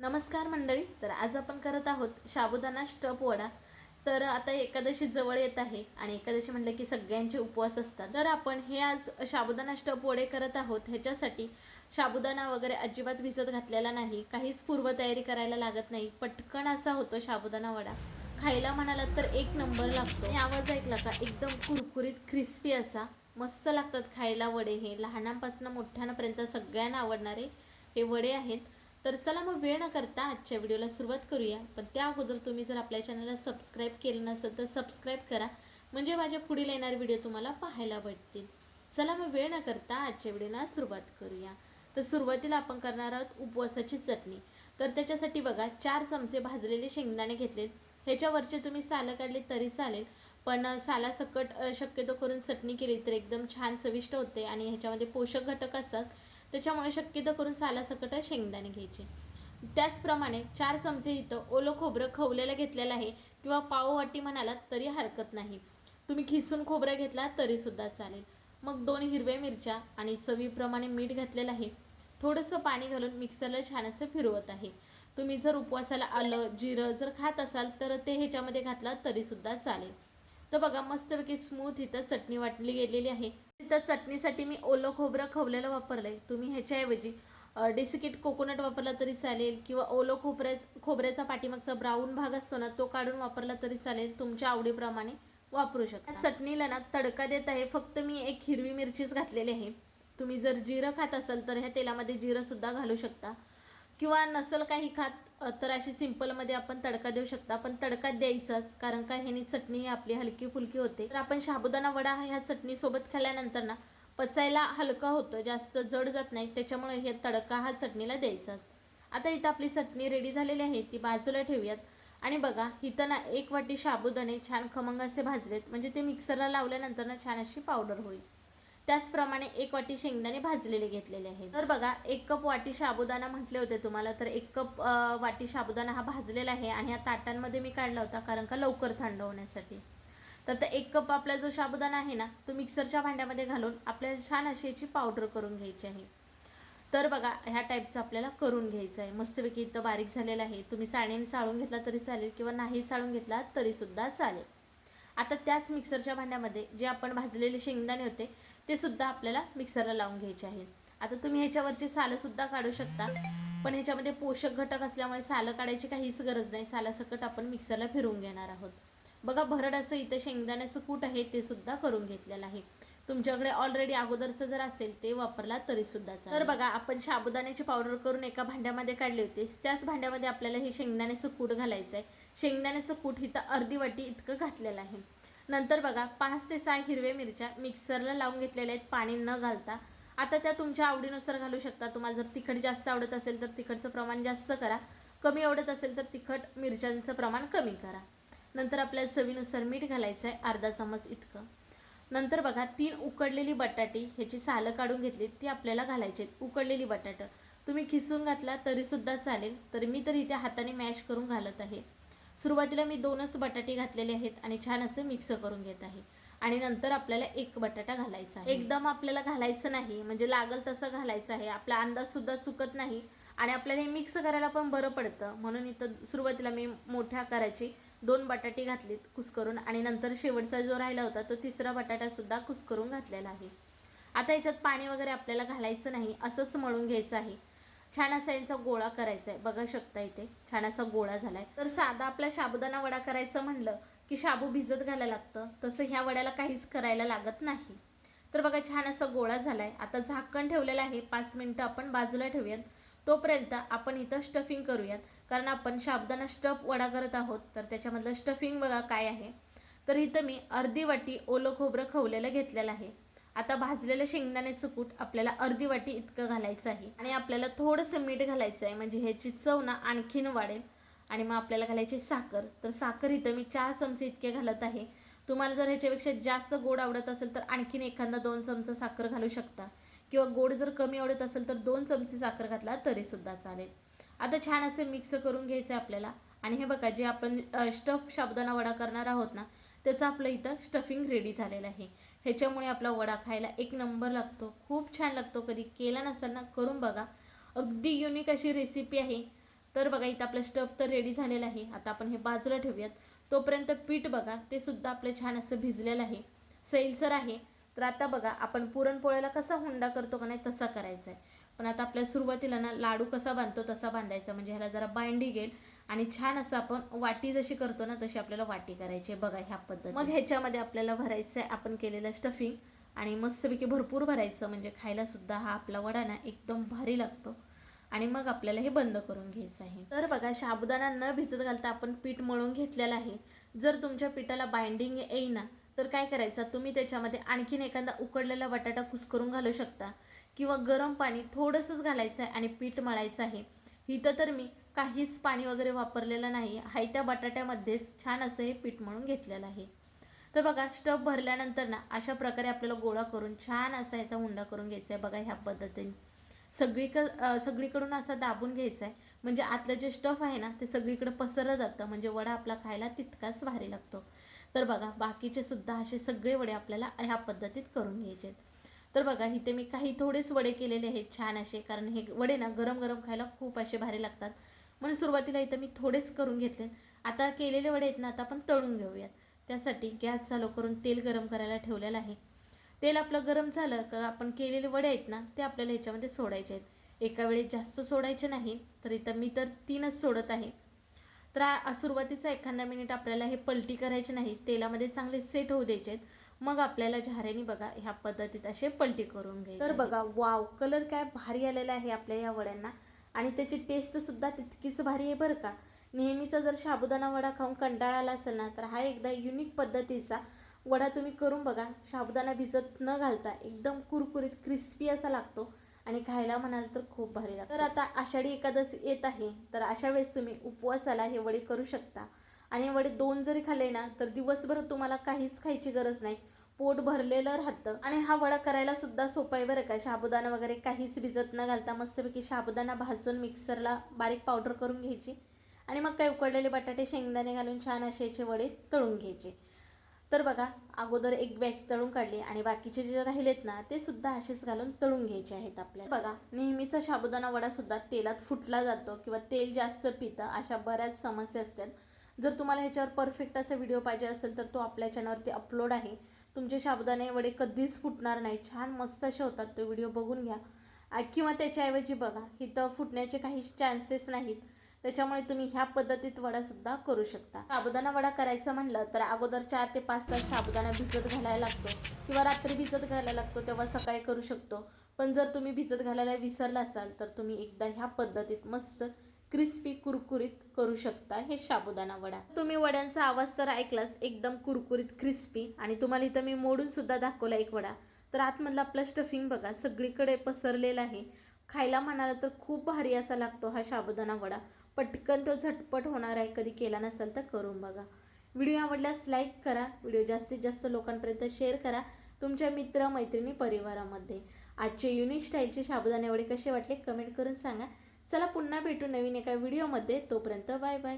नमस्कार मंडळी. तर आज आपण करत आहोत साबुदाणा स्टप वडा. तर आता एकादशी जवळ येत आहे आणि एकादशी म्हटलं की सगळ्यांचे उपवास असतात. तर आपण हे आज साबुदाणा स्टप वडे करत आहोत. ह्याच्यासाठी साबुदाणा वगैरे अजिबात भिजत घातलेला नाही. काहीच पूर्वतयारी करायला लागत नाही. पटकन असा होतो साबुदाणा वडा. खायला म्हणालात तर एक नंबर लागतो. आणि आवाज ऐकला का? एकदम कुरकुरीत क्रिस्पी असा. मस्त लागतात खायला वडे हे. लहानांपासून मोठ्यांपर्यंत सगळ्यांना आवडणारे हे वडे आहेत. तर चला मग वेळ न करता आजच्या व्हिडिओला सुरुवात करूया. पण त्या अगोदर तुम्ही जर आपल्या चॅनलला सबस्क्राईब केलं नसेल तर सबस्क्राईब करा. म्हणजे माझ्या पुढील येणारे व्हिडिओ तुम्हाला पाहायला भेटतील. चला मग वेळ न करता आजच्या व्हिडिओला सुरुवात करूया. तर सुरुवातीला आपण करणार आहोत उपवासाची चटणी. तर त्याच्यासाठी बघा चार चमचे भाजलेले शेंगदाणे घेतलेत. ह्याच्यावरचे तुम्ही सालं काढले तरी चालेल. पण सालासकट शक्यतो करून चटणी केली तर एकदम छान चविष्ट होते आणि ह्याच्यामध्ये पोषक घटक असतात. त्याच्यामुळे शक्यतो करून सालासकट शेंगदाणे घ्यायचे. त्याचप्रमाणे चार चमचे इथं ओलं खोबरं खवलेलं घेतलेलं आहे किंवा पाववाटी म्हणालात तरी हरकत नाही. तुम्ही खिसून खोबरं घेतला तरीसुद्धा चालेल. मग दोन हिरव्या मिरच्या आणि चवीप्रमाणे मीठ घातलेलं आहे. थोडंसं पाणी घालून मिक्सरला छान असं फिरवत आहे. तुम्ही जर उपवासाला आलं जिरं जर खात असाल तर ते ह्याच्यामध्ये घातला तरीसुद्धा चालेल. तर बघा मस्तपैकी स्मूथ इथं चटणी वाटली गेलेली आहे. तर चटणीसाठी मी ओलं खोबरं खवलेलं वापरलंय. तुम्ही ह्याच्याऐवजी डेसिकेट कोकोनट वापरला तरी चालेल किंवा ओलं खोबऱ्या खोबऱ्याचा पाठीमागचा ब्राऊन भाग असतो ना तो काढून वापरला तरी चालेल. तुमच्या आवडीप्रमाणे वापरू शकता. चटणीला ना तडका देत आहे. फक्त मी एक हिरवी मिरचीच घातलेली आहे. तुम्ही जर जिरं खात असाल तर ह्या तेलामध्ये जिरं सुद्धा घालू शकता. किंवा नसल काही खात तर अशी सिंपलमध्ये आपण तडका देऊ शकता. पण तडका द्यायचाच कारण का ह्यानी चटणी आपली हलकी फुलकी होते. तर आपण साबुदाणा वडा ह्या चटणीसोबत खाल्ल्यानंतर ना पचायला हलका होतो जास्त जड जात नाही. त्याच्यामुळे हे तडका हा चटणीला द्यायचाच. आता इथं आपली चटणी रेडी झालेली आहे ती बाजूला ठेवूयात. आणि बघा इथं ना एक वाटी साबुदाणे छान खमंग असे भाजलेत. म्हणजे ते मिक्सरला लावल्यानंतर ना छान अशी पावडर होईल. त्याचप्रमाणे एक वाटी शेंगदाणे भाजलेले घेतलेले आहेत. तर बघा एक कप वाटी साबुदाणा म्हटले होते तुम्हाला तर एक कप वाटी साबुदाणा हा भाजलेला आहे आणि ह्या ताटांमध्ये मी काढला होता कारण का लवकर थंड होण्यासाठी. तर आता एक कप आपला जो साबुदाणा आहे ना तो मिक्सरच्या भांड्यामध्ये घालून आपल्याला छान अशी याची पावडर करून घ्यायची आहे. तर बघा ह्या टाईपचं आपल्याला करून घ्यायचं आहे. मस्तपैकी इथं बारीक झालेलं आहे. तुम्ही चाळणीने चाळून घेतला तरी चालेल किंवा नाही चाळून घेतला तरीसुद्धा चालेल. आता त्याच मिक्सरच्या भांड्यामध्ये जे आपण भाजलेले शेंगदाणे होते ते सुद्धा आपल्याला मिक्सरला लावून घ्यायचे आहे. आता तुम्ही ह्याच्यावरची सालं सुद्धा काढू शकता. पण ह्याच्यामध्ये पोषक घटक असल्यामुळे सालं काढायची काहीच गरज नाही. सालासकट आपण मिक्सरला फिरवून घेणार आहोत. बघा भरड असं इथं शेंगदाण्याचं कूट आहे ते सुद्धा करून घेतलेलं आहे. तुमच्याकडे ऑलरेडी अगोदरचं जर असेल ते वापरला तरी सुद्धा तर बघा आपण साबुदाण्याची पावडर करून एका भांड्यामध्ये काढली होती. त्याच भांड्यामध्ये आपल्याला हे शेंगदाण्याचं कूट घालायचं आहे शेंगदाण्याचं कूट इथं अर्धी वाटी इतकं घातलेलं आहे. नंतर बघा पाच ते सहा हिरव्या मिरच्या मिक्सरला लावून घेतलेल्या आहेत पाणी न घालता. आता त्या तुमच्या आवडीनुसार घालू शकता. तुम्हाला जर तिखट जास्त आवडत असेल तर तिखटचं प्रमाण जास्त करा. कमी आवडत असेल तर तिखट मिरच्यांचं प्रमाण कमी करा. नंतर आपल्याला चवीनुसार मीठ घालायचं आहे अर्धा चमच इतकं. नंतर बघा तीन उकडलेली बटाटी ह्याची सालं काढून घेतली ती आपल्याला घालायची आहेत उकडलेली बटाटं. तुम्ही खिसून घातला तरीसुद्धा चालेल तर मी तर इथे हाताने मॅश करून घालत आहे. सुरुवातीला मी दोनच बटाटे घातलेले आहेत आणि छान असं मिक्स करून घेत आहे. आणि नंतर आपल्याला एक बटाटा घालायचा आहे. एकदम आपल्याला घालायचं नाही म्हणजे लागल तसं घालायचं आहे. आपला अंदाज सुद्धा चुकत नाही आणि आपल्याला हे मिक्स करायला पण बरं पडतं. म्हणून इथं सुरुवातीला मी मोठ्या आकाराची दोन बटाटे घातलीत कुस्करून आणि नंतर शेवटचा जो राहिला होता तो तिसरा बटाटा सुद्धा कुस्करून घातलेला आहे. आता याच्यात पाणी वगैरे आपल्याला घालायचं नाही असंच मळून घ्यायचं आहे. छान असा यांचा गोळा करायचा आहे बघा शकता इथे. छान असा गोळा झालाय. तर साधा आपला साबुदाणा वडा करायचं म्हणलं की शाबू भिजत घालायला लागतं. तसं ह्या वड्याला काहीच करायला लागत नाही. तर बघा छान असा गोळा झालाय. आता झाकण ठेवलेलं आहे. पाच मिनिटं आपण बाजूला ठेवूयात. तोपर्यंत आपण इथं स्टफिंग करूयात. कारण आपण शाबदाना स्टफ वडा करत आहोत. तर त्याच्यामधलं स्टफिंग बघा काय आहे. तर इथं मी अर्धी वाटी ओलं खोबरं खवलेलं घेतलेलं आहे. आता भाजलेलं शेंगदाण्याचं कूट आपल्याला अर्धी वाटी इतकं घालायचं आहे. आणि आपल्याला थोडंसं मीठ घालायचं आहे म्हणजे ह्याची चव ना आणखीन वाढेल. आणि मग आपल्याला घालायची साखर. तर साखर इथं मी चार चमचे इतके घालत आहे. तुम्हाला जर ह्याच्यापेक्षा जास्त गोड आवडत असेल तर आणखीन एखादा दोन चमचा साखर घालू शकता. किंवा गोड जर कमी आवडत असेल तर दोन चमचे साखर घातला तरीसुद्धा चालेल. आता छान असे मिक्स करून घ्यायचं आहे आपल्याला. आणि हे बघा जे आपण स्टफ साबुदाणा वडा करणार आहोत ना त्याचं आपलं इथं स्टफिंग रेडी झालेलं आहे. ह्याच्यामुळे आपला वडा खायला एक नंबर लागतो. खूप छान लागतो. कधी केला नसेल ना करून बघा. अगदी युनिक अशी रेसिपी आहे. तर बघा इथं आपलं स्टफ तर रेडी झालेलं आहे. आता आपण हे बाजूला ठेवूयात. तोपर्यंत पीठ बघा. ते सुद्धा आपलं छान असं भिजलेलं आहे. सैलसर आहे. तर आता बघा आपण पुरणपोळ्याला कसा हुंडा करतो का नाही तसा करायचा आहे पण आता आपल्या सुरुवातीला ना लाडू कसा बांधतो तसा बांधायचा. म्हणजे ह्याला जरा बाइंडी घेईल. आणि छान असं आपण वाटी जशी करतो ना तशी आपल्याला वाटी करायची आहे. बघा ह्या पद्धती मग ह्याच्यामध्ये आपल्याला भरायचं आहे आपण केलेलं स्टफिंग आणि मस्तपैकी भरपूर भरायचं म्हणजे खायला सुद्धा हा आपला वडा ना एकदम भारी लागतो. आणि मग आपल्याला हे बंद करून घ्यायचं आहे. तर बघा साबुदाणा न भिजत घालता आपण पीठ मळून घेतलेलं आहे. जर तुमच्या पिठाला बाइंडिंग येईना तर काय करायचं? तुम्ही त्याच्यामध्ये आणखीन एखादा उकडलेला बटाटा कुस्करून घालू शकता. किंवा गरम पाणी थोडंसंच घालायचं आहे आणि पीठ मळायचं आहे. इथं तर मी काहीच पाणी वगैरे वापरलेलं नाही. हाय त्या बटाट्यामध्येच छान असं हे पीठ म्हणून घेतलेलं आहे. तर बघा स्टफ भरल्यानंतर ना अशा प्रकारे आपल्याला गोळा करून छान असा याचा हुंडा करून घ्यायचा आहे. बघा ह्या पद्धतीने. सगळीक सगळीकडून असा दाबून घ्यायचा आहे. म्हणजे आतलं जे स्टफ आहे ना ते सगळीकडे पसरलं जातं. म्हणजे वडा आपला खायला तितकाच भारी लागतो. तर बघा बाकीचे सुद्धा असे सगळे वडे आपल्याला ह्या पद्धतीत करून घ्यायचे तर बघा इथे मी काही थोडेच वडे केलेले आहेत छान असे. कारण हे वडे ना गरम गरम खायला खूप असे भारी लागतात. म्हणून सुरुवातीला इथं मी थोडेच करून घेतले. आता केलेले वडे आहेत ना आता आपण तळून घेऊयात. त्यासाठी गॅस चालू करून तेल गरम करायला ठेवलेलं आहे. तेल आपलं गरम झालं का आपण केलेले वडे आहेत ना ते आपल्याला ह्याच्यामध्ये सोडायचे आहेत. एका वेळेस जास्त सोडायचे नाही तर इथं मी तर तीनच सोडत आहे. तर सुरुवातीचा एखादा मिनिट आपल्याला हे पलटी करायचे नाही तेलामध्ये चांगले सेट होऊ द्यायचे आहेत. मग आपल्याला झाऱ्याने बघा ह्या पद्धतीत असे पलटी करून घ्यायचे तर बघा वाव कलर काय भारी आलेला आहे आपल्या या वड्यांना. आणि त्याची टेस्टसुद्धा तितकीच भारी आहे बरं का. नेहमीचा जर साबुदाणा वडा खाऊन कंटाळा आला असेल ना तर हा एकदा युनिक पद्धतीचा वडा तुम्ही करून बघा. साबुदाणा भिजत न घालता एकदम कुरकुरीत क्रिस्पी असा लागतो आणि खायला म्हणाल तर खूप भारी लागतं. तर आता आषाढी एकादशी येत आहे. तर अशा वेळेस तुम्ही उपवासाला हे वडे करू शकता. आणि वडे दोन जरी खाल्ले ना तर दिवसभर तुम्हाला काहीच खायची गरज नाही. पोट भरलेलं राहतं. आणि हा वडा करायला सुद्धा सोपा आहे बरं का. साबुदाणा वगैरे काहीच भिजत न घालता मस्तपैकी साबुदाणा भाजून मिक्सरला बारीक पावडर करून घ्यायची. आणि मग काय उकडलेले बटाटे शेंगदाणे घालून छान असे याचे वडे तळून घ्यायचे. तर बघा अगोदर एक बॅच तळून काढली आणि बाकीचे जे राहिलेत ना ते सुद्धा असेच घालून तळून घ्यायचे आहेत आपल्याला. बघा नेहमीचा साबुदाणा वडा सुद्धा तेलात फुटला जातो किंवा तेल जास्त पितं अशा बऱ्याच समस्या असतात. जर तुम्हाला ह्याच्यावर परफेक्ट असा व्हिडिओ पाहिजे असेल तर तो आपल्या चॅनलवरती अपलोड आहे. तुमचे साबुदाणे वडे कधीच फुटणार नाही. छान मस्त असे होतात तो व्हिडिओ बघून घ्या. किंवा त्याच्याऐवजी बघा इथं फुटण्याचे काही चान्सेस नाहीत. त्याच्यामुळे तुम्ही ह्या पद्धतीत वडासुद्धा करू शकता. साबुदाणा वडा करायचं म्हणलं तर अगोदर चार ते पाच तास साबुदाणा भिजत घालायला लागतो. किंवा रात्री भिजत घालायला लागतो तेव्हा सकाळी करू शकतो. पण जर तुम्ही भिजत घालायला विसरला असाल तर तुम्ही एकदा ह्या पद्धतीत मस्त क्रिस्पी कुरकुरीत करू शकता हे साबुदाणा वडा. तुम्ही वड्यांचा आवाज तर ऐकलाच एकदम कुरकुरीत क्रिस्पी. आणि तुम्हाला इथं मी मोडून सुद्धा दाखवला एक वडा. तर आतमधला आपला स्टफिंग बघा सगळीकडे पसरलेला आहे. खायला म्हणाला तर खूप भारी असा लागतो हा साबुदाणा वडा. पटकन तो झटपट होणार आहे कधी केला नसेल तर करून बघा. व्हिडिओ आवडल्यास लाईक करा व्हिडिओ जास्तीत जास्त लोकांपर्यंत शेअर करा तुमच्या मित्र मैत्रिणी परिवारामध्ये. आजचे युनिक स्टाईलचे साबुदाणे वडे कसे वाटले कमेंट करून सांगा. चला पुन्हा भेटू नवीन एका व्हिडिओमध्ये तोपर्यंत बाय बाय.